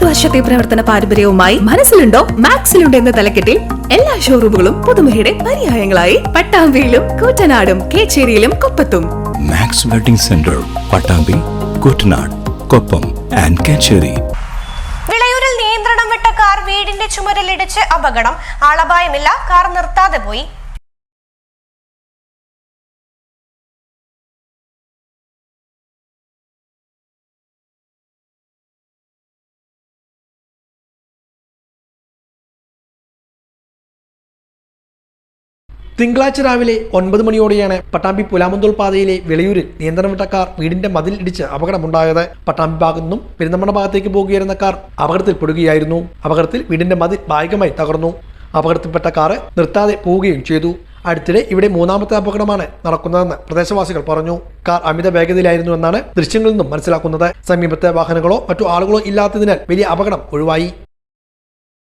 മുപ്പത് വർഷത്തെ പ്രവർത്തന പാരമ്പര്യവുമായി മനസ്സിലുണ്ടോ? മാക്സിലുണ്ടോ എന്ന തലക്കെട്ടിൽ എല്ലാ ഷോറൂമുകളും പുതുമയുടെ പര്യായങ്ങളായി. പട്ടാമ്പിയിലും കൂറ്റനാടും കേച്ചേരിയിലും കൊപ്പത്തും. Max wedding centre Pattambi Koottanad Koppam and Kechery. വിളയൂരിൽ നിയന്ത്രണം വിട്ട കാർ വീടിന്റെ ചുമരിലിടിച്ച് അപകടം. ആളപായമില്ല കാർ നിർത്താതെ പോയി. തിങ്കളാഴ്ച രാവിലെ ഒൻപത് മണിയോടെയാണ് പട്ടാമ്പി പുലാമന്തോൾ പാതയിലെ വിളയൂരിൽ നിയന്ത്രണം വിട്ട കാർ വീടിന്റെ മതിൽ ഇടിച്ച് അപകടമുണ്ടായത്. പട്ടാമ്പി ഭാഗത്തു നിന്നും പെരുന്തമണ്ണ ഭാഗത്തേക്ക് പോകുകയായിരുന്ന കാർ അപകടത്തിൽപ്പെടുകയായിരുന്നു. അപകടത്തിൽ വീടിന്റെ മതിൽ ഭാഗികമായി തകർന്നു. അപകടത്തിൽപ്പെട്ട കാറ് നിർത്താതെ പോവുകയും ചെയ്തു. അടുത്തിടെ ഇവിടെ മൂന്നാമത്തെ അപകടമാണ് നടക്കുന്നതെന്ന് പ്രദേശവാസികൾ പറഞ്ഞു. കാർ അമിത വേഗതയിലായിരുന്നു എന്നാണ് ദൃശ്യങ്ങളിൽ നിന്നും മനസ്സിലാക്കുന്നത്. സമീപത്തെ വാഹനങ്ങളോ മറ്റു ആളുകളോ ഇല്ലാത്തതിനാൽ വലിയ അപകടം ഒഴിവായി.